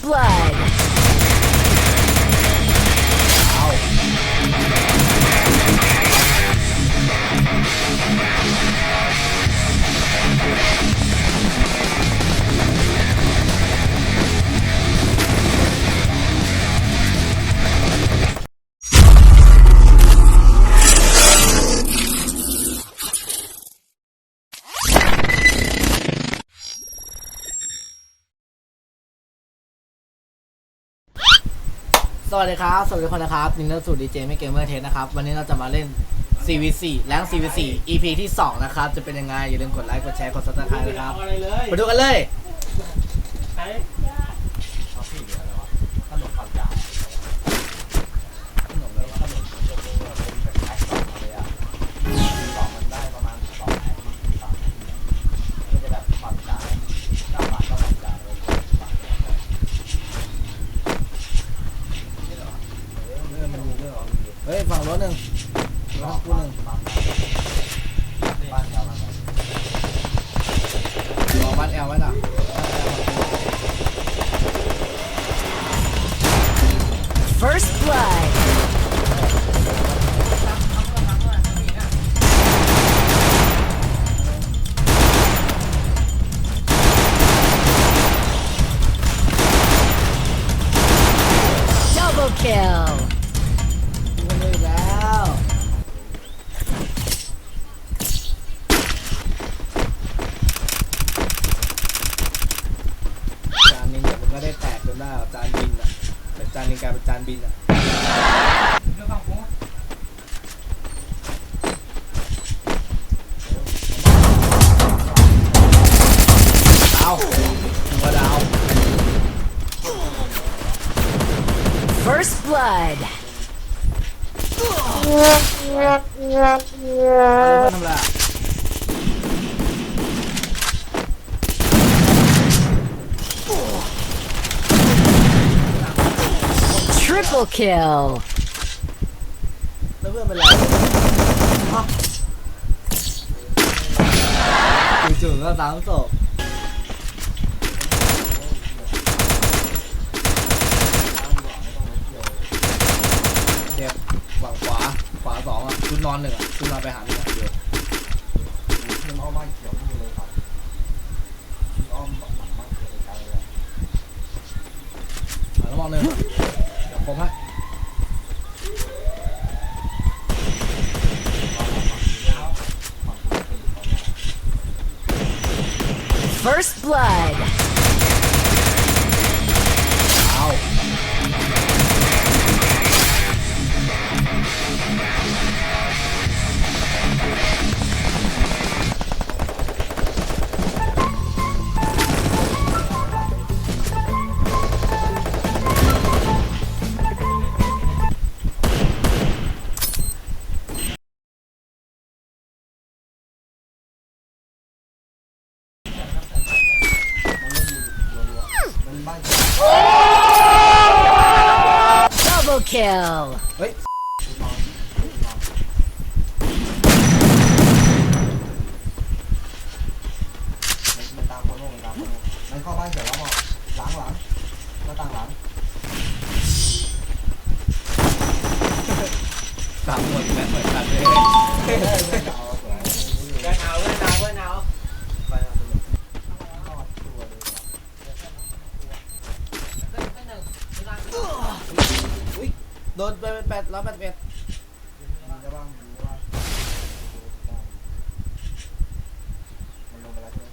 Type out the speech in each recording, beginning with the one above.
First blood. สวัสดีครับ สวัสดีทุกคนนะครับยินดีต้อนรับสู่ดีเจไม่เกมเมอร์เทสนะครับ วันนี้เราจะมาเล่น CVC แรง CVC EP ที่ 2 นะครับ จะเป็นยังไง อย่าลืมกดไลค์ กดแชร์ กด subscribe นะครับอะไรเลยมาดูกันเลย รอบ้ นี้กลายเป็นจานบินอะดาวหัวดาว First blood. เอาแล้วเพื่อนทำไรอะ Triple kill. แล้วเพื่อนเป็นไรฮะจู่ๆก็สามศพเจ็บฝั่งขวา ขวาสองอะชุดนอนหนึ่งอะชุดนอนไปหาหนึ่งอะเดี๋ยวหาแล้วมองหนึ่งเดี๋ยว ผมให้ First blood. Kill. นไปแปดร้อยแปดสิบเอ็ดมีได้บ้างมีได้บ้างมันลงไปแล้วใช่ไหม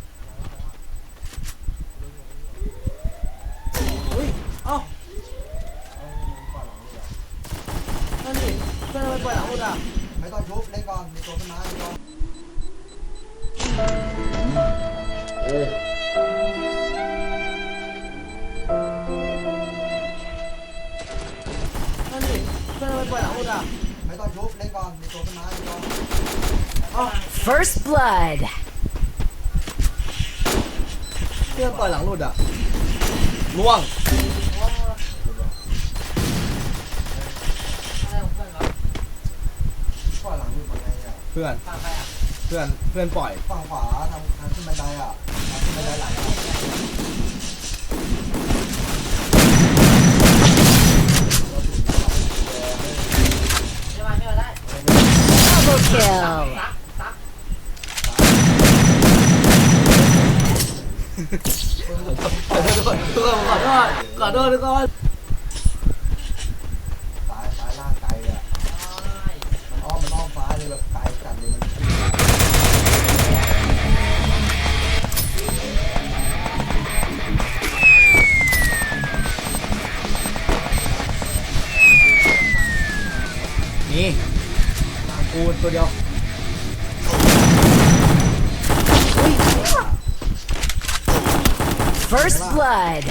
อุ้ยเอ้าเอ้ยมันก่อนหลังเลยเหรอนั่นดิเพื่อนทำไมปล่อยหลังหมดอะไม่ต้องชุบเล่นก่อนมีตัวขึ้นมามีตัวนั่น First blood. เพื่อนปล่อยหลังหลุดอะล่วงก่อนหลังอยู่ฝั่งไงอะเพื่อน เพื่อน เพื่อนปล่อย ฝั่งขวาทางทางขึ้นบันไดอะทางขึ้นบันไดหลัง Triple kill. ขอโทษทษขอโ First blood.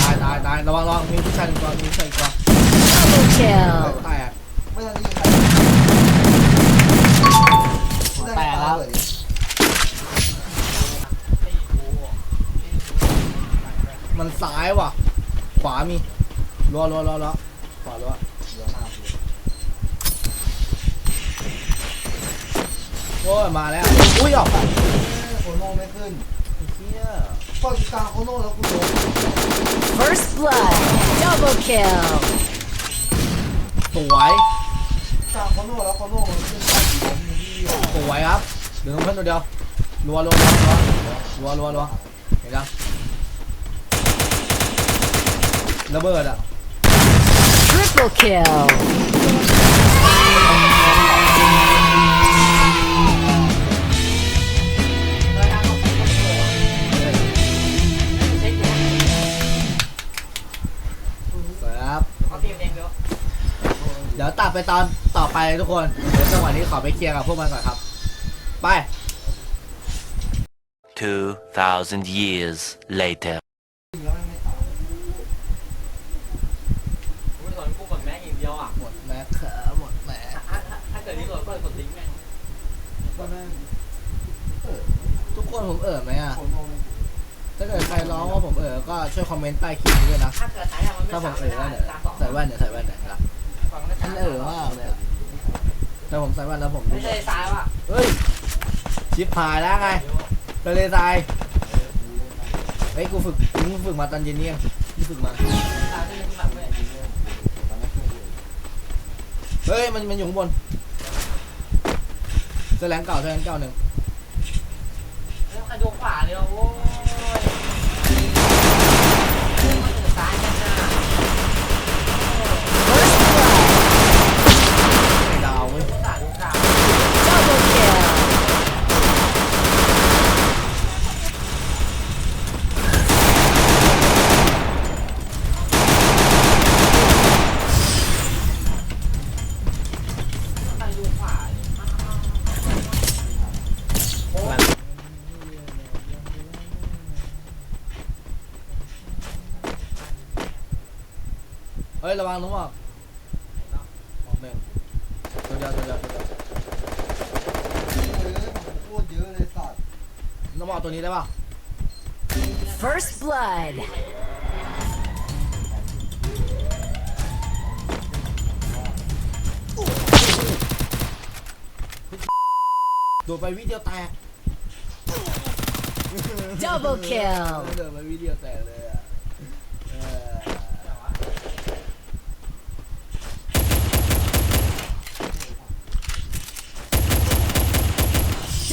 ตายตายตายระวังระวังมีผู้ชายหนึ่งตัวมีผู้ชายอีกตัว Double kill. แตกไม่ทันได้ยิงใครแตกแล้วมันซ้ายว่ะ ขวามีรัวรัวรัวรัวขวารัว เหลือหน้าเลย โอ้ยมาแล้ว อุ้ยออกไปโคโน่ไม่ขึ้นเฮียพอตาโคโน่แล้วกูโดน First blood. Double kill. สวยตาโคโน่แล้วโคโน่มันขึ้นตาผมมีที่อะสวยครับเหลือเพื่อนตัวเดียวรัวรัวรัวรัวรัวรัวเห็นยังระเบิดอะ Triple kill. เขาตีเองเดี๋ยวเดี๋ยวตัดไปตอนต่อไปทุกคน เดี๋ยวจังหวะนี้ขอไปเคลียร์กับพวกมันก่อนครับ ไป 2,000 years later. แล้วไม่ตายกูสอนกูกดแม็กอย่างเดียวอะหมดแม็กเขอหมดแม็กถ้าถ้าถ้าเกิดนี่กดก็กดทิ้งแม่งก็แม่งเออทุกคนผมเอ่อไหมอะโคโน่ไม่ ถ้าเกิดใครร้องว่าผมเอ่อก็ช่วยคอมเมนต์ใต้คลิปนี้ด้วยนะ ถ้าเกิดใช้อะมันไม่ถ้าผมสามเอ่อไม่แล้วได้เนี่ยตามสองใส่แว่นเนี่ยใส่แว่นเนี่ยนะฝั่งนั้นอันเอ่อมากเลยอะถ้าผมใส่แว่นแล้วผมไม่ใช่ซ้ายว่ะเฮ้ย ชิปหายแล้วไงทะเลทรายเฮ้ย กูฝึกกูฝึกมาตอนเย็นนี่เองกูฝึกมาซ้ายไม่ใช่ที่หลังเลยเฮ้ย มันมันอยู่ข้างบนเสื้อแรงเก่าเสื้อแรงเก่าหนึ่งแล้วใครโยกขวาเนี่ยโว้ย ระวังนุ้งบอกออกหนึ่งตัวเดียวตัวเดียวตัวเดียวโคตรเยอะเลยสัตว์น้องบอกตัวนี้ได้ป่ะ First blood. โดดไปวิดีโอแตก Double kill. โดดไปวิดีโอแตกเลยอะเออ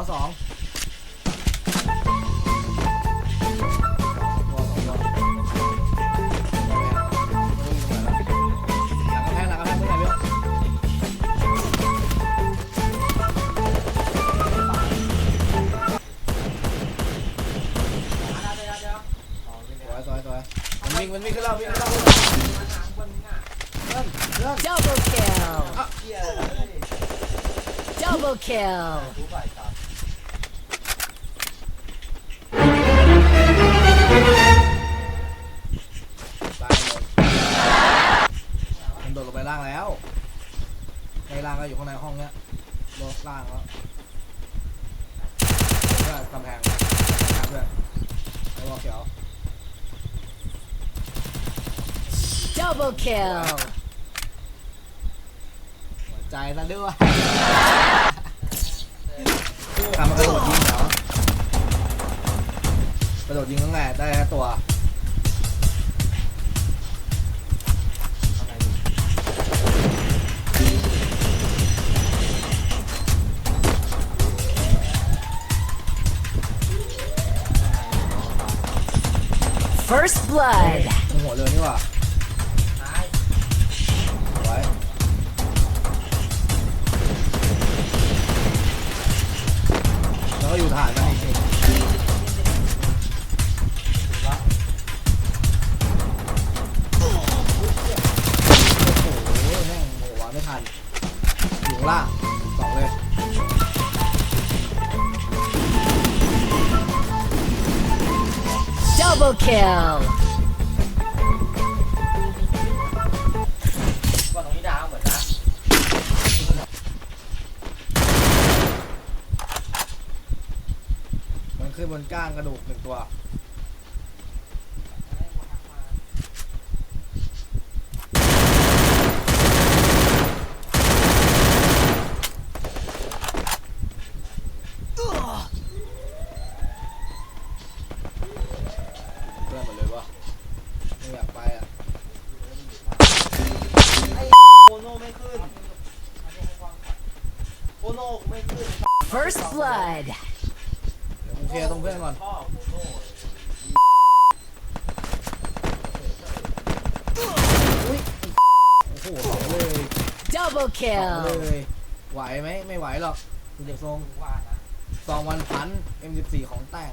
าษสู้ไม่ได้หรอกเจ็บเลยเจ็บเลยขออุ้ยซ้ายซ้ายขวามาขวามาสองเลย First blood. ขวามาสองตัวสองตัวหลังกำแพงหลังกำแพงเมื่อไหร่เว้ยสวยสวยสวยมันวิ่งมันวิ่งขึ้นแล้ววิ่งขึ้นแล้วเพื่อนเพื่อน Double kill. อะ Double kill. ล่างก็อยู่ข้างในห้องเนี้ยโลงล่างแล้วเพื่อกำแพงกำแพงเพื่อนไอ้บอกเขียว Double kill. หัวใจซะด้วยทำมากระโดดยิงเหรอกระโดดยิงตั้งแต่ได้แค่ตัว ก็อยู่ฐานมันอีกทีโอ้โหแม่งโหวาไม่ทันอยู่ข้างล่างสองเลยดับเบิลคิล ขึ้นบนก้างกระดูกหนึ่งตัว เพื่อนหมดเลยวะไม่อยากไปอะ โอโน่ไม่ขึ้น โอโน่ไม่ขึ้น First blood. เดี๋ยวกูเคลียร์ตรงเพื่อนก่อนพ่อโคโน่โอ้โหสองเลย Double สอง kill. เลยไหวไหมไม่ไหวหรอกดูเด็กทรงว่านะสองวันพัน M14 ของแต่ง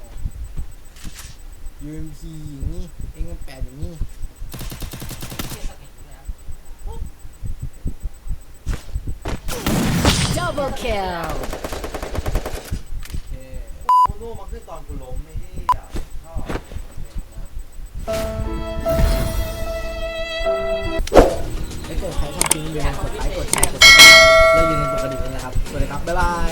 UMP อย่างนี้ M8 อย่างนี้เชี่ยสกิลเนี่ย Double kill. ขึ้นตอนกูล้มไม่ได้อะชอบไอ้กดใครชอบทิ้งอย่าลืมกดไลค์กดแชร์กดติดตามและอย่าลืมกดกระดิ่งด้วยนะครับ สวัสดีครับ บ๊ายบาย